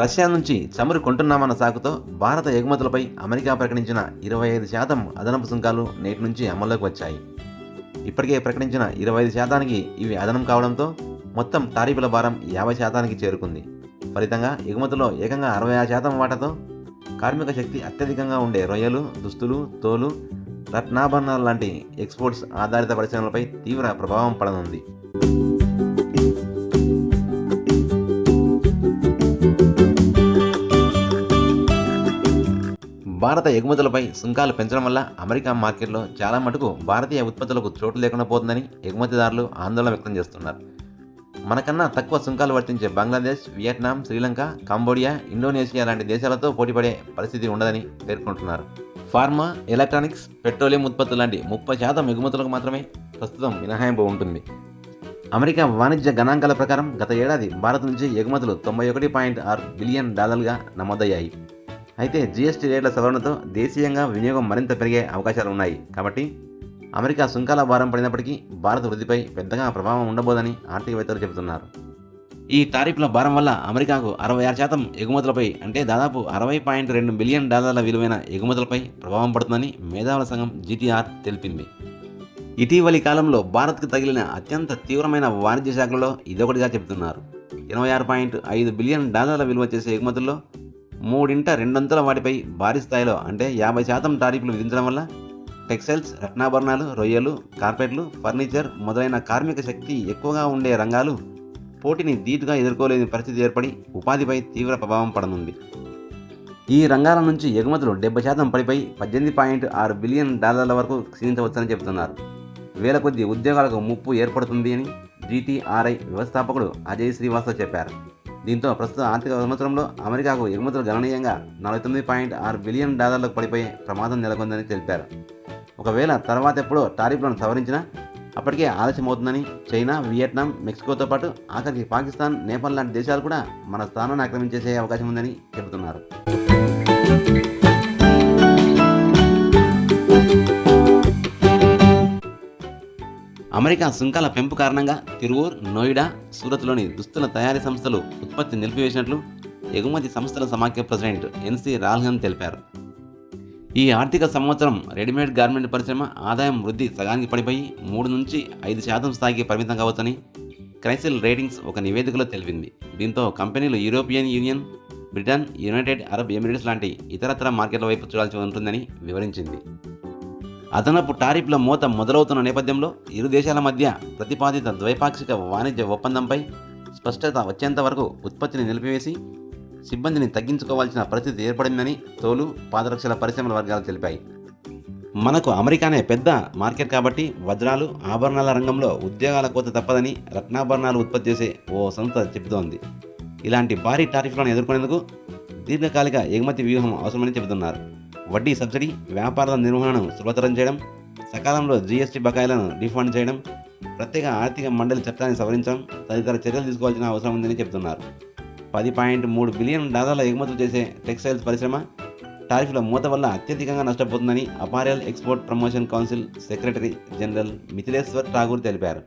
Russia నుంచి చమురు కొంటున్నామన్న సాకుతో భారత ఎగుమతులపై అమెరికా ప్రకటించిన ఇరవై ఐదు శాతం అదనపు సుంకాలు నేటి నుంచి అమల్లోకి వచ్చాయి. ఇప్పటికే ప్రకటించిన ఇరవై ఐదు శాతానికి ఇవి అదనం కావడంతో మొత్తం టారిఫుల భారం యాభై శాతానికి చేరుకుంది. ఫలితంగా ఎగుమతుల్లో ఏకంగా అరవై ఆరు శాతం వాటాతో కార్మిక శక్తి అత్యధికంగా ఉండే రొయ్యలు దుస్తులు తోలు రత్నాభరణాలు లాంటి ఎక్స్పోర్ట్స్ ఆధారిత పరిశ్రమలపై తీవ్ర ప్రభావం పడనుంది. భారత ఎగుమతులపై సుంకాలు పెంచడం వల్ల అమెరికా మార్కెట్లో చాలా మటుకు భారతీయ ఉత్పత్తులకు చోటు లేకుండా పోతుందని ఎగుమతిదారులు ఆందోళన వ్యక్తం చేస్తున్నారు. మనకన్నా తక్కువ సుంకాలు వర్తించే Bangladesh Vietnam Sri Lanka Cambodia Indonesia లాంటి దేశాలతో పోటీపడే పరిస్థితి ఉండదని పేర్కొంటున్నారు. ఫార్మా ఎలక్ట్రానిక్స్ పెట్రోలియం ఉత్పత్తులు లాంటి ముప్పై శాతం ఎగుమతులకు మాత్రమే ప్రస్తుతం మినహాయింపు ఉంటుంది. అమెరికా వాణిజ్య గణాంకాల ప్రకారం గత ఏడాది భారత్ నుంచి ఎగుమతులు తొంభై ఒకటి పాయింట్ ఆరు బిలియన్ డాలర్లుగా నమోదయ్యాయి. అయితే జీఎస్టీ రేట్ల సవరణతో దేశీయంగా వినియోగం మరింత పెరిగే అవకాశాలు ఉన్నాయి. కాబట్టి అమెరికా సుంకాల భారం పడినప్పటికీ భారత వృద్ధిపై పెద్దగా ప్రభావం ఉండబోదని ఆర్థికవేత్తలు చెబుతున్నారు. ఈ టారిఫ్ల భారం వల్ల అమెరికాకు అరవై ఆరు శాతం ఎగుమతులపై అంటే దాదాపు అరవై పాయింట్ రెండు బిలియన్ డాలర్ల విలువైన ఎగుమతులపై ప్రభావం పడుతుందని మేధావుల సంఘం జీటీఆర్ తెలిపింది. ఇటీవలి కాలంలో భారత్కు తగిలిన అత్యంత తీవ్రమైన వాణిజ్య శాఖలలో ఇదొకటిగా చెబుతున్నారు. ఇరవై ఆరు పాయింట్ ఐదు బిలియన్ డాలర్ల విలువ చేసే ఎగుమతుల్లో మూడింట రెండొంతుల వాటిపై భారీ స్థాయిలో అంటే యాభై శాతం టారిఫ్లు విధించడం వల్ల టెక్స్టైల్స్ రత్నాభరణాలు రొయ్యలు కార్పెట్లు ఫర్నిచర్ మొదలైన కార్మిక శక్తి ఎక్కువగా ఉండే రంగాలు పోటీని ధీటుగా ఎదుర్కోలేని పరిస్థితి ఏర్పడి ఉపాధిపై తీవ్ర ప్రభావం పడనుంది. ఈ రంగాల నుంచి ఎగుమతులు డెబ్బై శాతం పడిపోయి పద్దెనిమిది పాయింట్ ఆరు బిలియన్ డాలర్ల వరకు క్షీణించవచ్చని చెబుతున్నారు. వేల కొద్ది ఉద్యోగాలకు ముప్పు ఏర్పడుతుంది అని జీటీఆర్ఐ వ్యవస్థాపకుడు అజయ్ శ్రీవాస్తవ్ చెప్పారు. దీంతో ప్రస్తుత ఆర్థిక సంవత్సరంలో అమెరికాకు ఎగుమతులు గణనీయంగా నలభై తొమ్మిది పాయింట్ ఆరు బిలియన్ డాలర్లకు పడిపోయే ప్రమాదం నెలకొందని తెలిపారు. ఒకవేళ తర్వాత ఎప్పుడో టారిఫ్లను సవరించినా అప్పటికే ఆలస్యమవుతుందని చైనా వియట్నాం మెక్సికోతో పాటు ఆఖరికి పాకిస్తాన్ నేపాల్ లాంటి దేశాలు కూడా మన స్థానాన్ని ఆక్రమించేసే అవకాశం ఉందని చెబుతున్నారు. అమెరికా సుంకాల పెంపు కారణంగా తిరువూర్ నోయిడా సూరత్లోని దుస్తుల తయారీ సంస్థలు ఉత్పత్తి నిలిపివేసినట్లు ఎగుమతి సంస్థల సమాఖ్య ప్రెసిడెంట్ ఎన్సి రాల్హన్ తెలిపారు. ఈ ఆర్థిక సంవత్సరం రెడీమేడ్ గార్మెంట్ పరిశ్రమ ఆదాయం వృద్ధి సగానికి పడిపోయి మూడు నుంచి ఐదు శాతం స్థాయికి పరిమితం కావచ్చని క్రైసిల్ రేటింగ్స్ ఒక నివేదికలో తెలిపింది. దీంతో కంపెనీలు European Union Britain United Arab Emirates లాంటి ఇతరతర మార్కెట్ల వైపు చూడాల్సి ఉంటుందని వివరించింది. అదనపు టారిఫ్ల మూత మొదలవుతున్న నేపథ్యంలో ఇరు దేశాల మధ్య ప్రతిపాదిత ద్వైపాక్షిక వాణిజ్య ఒప్పందంపై స్పష్టత వచ్చేంత వరకు ఉత్పత్తిని నిలిపివేసి సిబ్బందిని తగ్గించుకోవాల్సిన పరిస్థితి ఏర్పడిందని తోలు పాదరక్షల పరిశ్రమల వర్గాలు తెలిపాయి. మనకు అమెరికానే పెద్ద మార్కెట్ కాబట్టి వజ్రాలు ఆభరణాల రంగంలో ఉద్యోగాల కోత తప్పదని రత్నాభరణాలు ఉత్పత్తి చేసే ఓ సంస్థ చెబుతోంది. ఇలాంటి భారీ టారిఫ్లను ఎదుర్కొనేందుకు దీర్ఘకాలిక ఎగుమతి వ్యూహం అవసరమని చెబుతున్నారు. వడ్డీ సబ్సిడీ వ్యాపారాల నిర్వహణను సులభతరం చేయడం సకాలంలో జీఎస్టీ బకాయిలను రిఫండ్ చేయడం ప్రత్యేక ఆర్థిక మండలి చట్టాన్ని సవరించడం తదితర చర్యలు తీసుకోవాల్సిన అవసరం ఉందని చెబుతున్నారు. పది పాయింట్ మూడు బిలియన్ డాలర్ల ఎగుమతులు చేసే టెక్స్టైల్స్ పరిశ్రమ టారిఫ్ల మూత వల్ల అత్యధికంగా నష్టపోతుందని apparel export promotion council secretary general Mithileshwar Thakur తెలిపారు.